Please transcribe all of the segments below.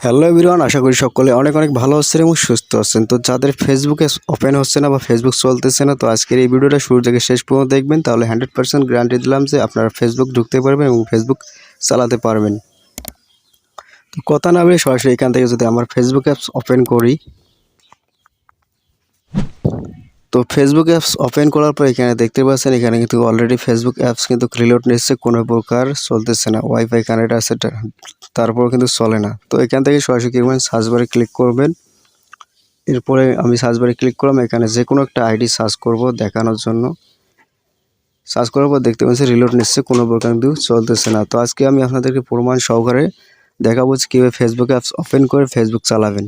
Hello everyone আশা করি সকলে অনেক অনেক ভালো আছেন এবং সুস্থ আছেন। তো যাদের ফেসবুকে ওপেন হচ্ছে না বা ফেসবুক চলতেছে না, তো আজকের এই ভিডিওটা শুরু থেকে শেষ পর্যন্ত দেখবেন। তাহলে হান্ড্রেড পার্সেন্ট গ্যারান্টি দিলাম যে আপনারা ফেসবুক ঢুকতে পারবেন এবং ফেসবুক চালাতে পারবেন। তো কথা না বলে সরাসরি এখান থেকে যদি আমার ফেসবুক অ্যাপস ওপেন করি তো ফেসবুক অ্যাপস ওপেন করার পর এখানে দেখতে পাচ্ছেন, এখানে কিন্তু অলরেডি ফেসবুক অ্যাপস কিন্তু ক্রিলোড নিচ্ছে, কোনো প্রকার চলতেছে না। ওয়াইফাই কানেক্ট আছে তারপর কিন্তু চলে না। তো এখান থেকে সরাসরি কি করবেন? সার্চ বারে ক্লিক করবেন। এরপরে আমি সার্চ বারে ক্লিক করলাম, এখানে যে কোনো একটা আইডি সার্চ করব দেখানোর জন্য। সার্চ করার পর দেখতে পাচ্ছি রিলোড নিচ্ছে, কোনো প্রকার কিন্তু চলতেছে না। তো আজকে আমি আপনাদেরকে প্রমাণ সহকারে দেখাবো যে কীভাবে ফেসবুক অ্যাপস ওপেন করে ফেসবুক চালাবেন।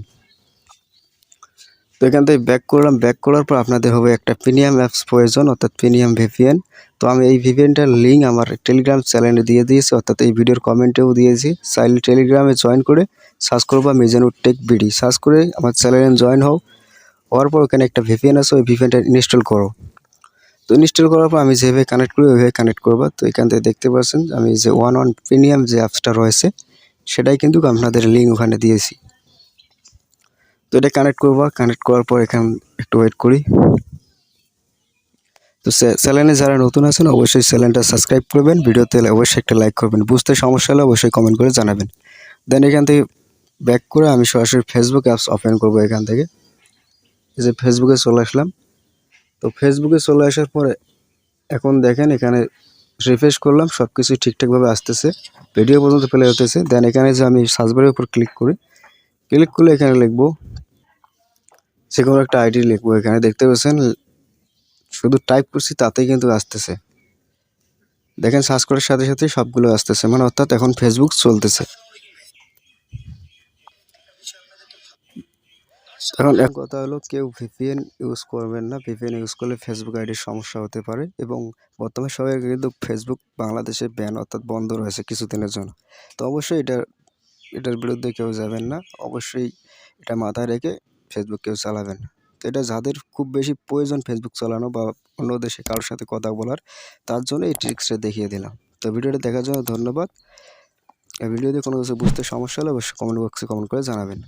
তো এখান থেকে ব্যাক করলাম। ব্যাক করার পর আপনাদের হবে একটা প্রিমিয়াম অ্যাপস প্রয়োজন, অর্থাৎ প্রিমিয়াম ভিপিএন তো আমি এই ভিপিএনটার লিঙ্ক আমার টেলিগ্রাম চ্যানেলে দিয়ে দিয়েছি, অর্থাৎ এই ভিডিওর কমেন্টেও দিয়েছি। চাইলে টেলিগ্রামে জয়েন করে সার্চ করবা মিজানুর টেক বিডি সার্চ করে আমার চ্যানেলে জয়েন হও। হওয়ার পর ওখানে একটা ভিপিএন আছে, ওই ভিপিএনটা ইনস্টল করো। তো ইনস্টল করার পর আমি যেভাবে কানেক্ট করি, ওইভাবে কানেক্ট করব। তো এখান থেকে দেখতে পাচ্ছেন, আমি যে ওয়ান ওয়ান প্রিমিয়াম যে অ্যাপসটা রয়েছে, সেটাই কিন্তু আপনাদের লিঙ্ক ওখানে দিয়েছি। তো এটা কানেক্ট করব কানেক্ট করার পর এখানে একটু ওয়েট করি। তো চ্যানেলে যারা নতুন আছেন, অবশ্যই চ্যানেলটা সাবস্ক্রাইব করবেন, ভিডিওতে অবশ্যই একটা লাইক করবেন। বুঝতে সমস্যা হলে অবশ্যই কমেন্ট করে জানাবেন। দেন এখান থেকে ব্যাক করে আমি সরাসরি ফেসবুক অ্যাপস ওপেন করব এখান থেকে। এই যে ফেসবুকে চলে আসলাম। তো ফেসবুকে চলে আসার পরে এখন দেখেন এখানে রিফ্রেশ করলাম সব কিছু ঠিকঠাকভাবে আসতেছে। ভিডিও পর্যন্ত প্লে হতেছে। দেন এখানে যে আমি সার্চবারের উপর ক্লিক করি ক্লিক করলে এখানে লিখব যে কোনো একটা আইডি লিখব এখানে। দেখতে পাচ্ছেন, শুধু টাইপ করছি, তাতেই কিন্তু আসতেছে। দেখেন সার্চ করার সাথে সাথে সবগুলো আসতেছে। মানে অর্থাৎ এখন ফেসবুক চলতেছে। এখন এক কথা হলো, কেউ ভিপিএন ইউজ করবেন না। ভিপিএন ইউজ করলে ফেসবুক আইডির সমস্যা হতে পারে এবং বর্তমানে সবাই কিন্তু ফেসবুক বাংলাদেশে ব্যান অর্থাৎ বন্ধ রয়েছে কিছুদিনের জন্য। তো অবশ্যই এটা এটার বিরুদ্ধে কেউ যাবেন না। অবশ্যই এটা মাথায় রেখে ফেসবুক কেউ চালাবেন তো এটা যাদের খুব বেশি প্রয়োজন ফেসবুক চালানো বা অন্য দেশে কারোর সাথে কথা বলার, তার জন্য এই ট্রিক্সটা দেখিয়ে দিলাম। তো ভিডিওটা দেখার জন্য ধন্যবাদ। ভিডিওতে কোনো কিছু বুঝতে সমস্যা হলে অবশ্যই কমেন্ট বক্সে কমেন্ট করে জানাবেন।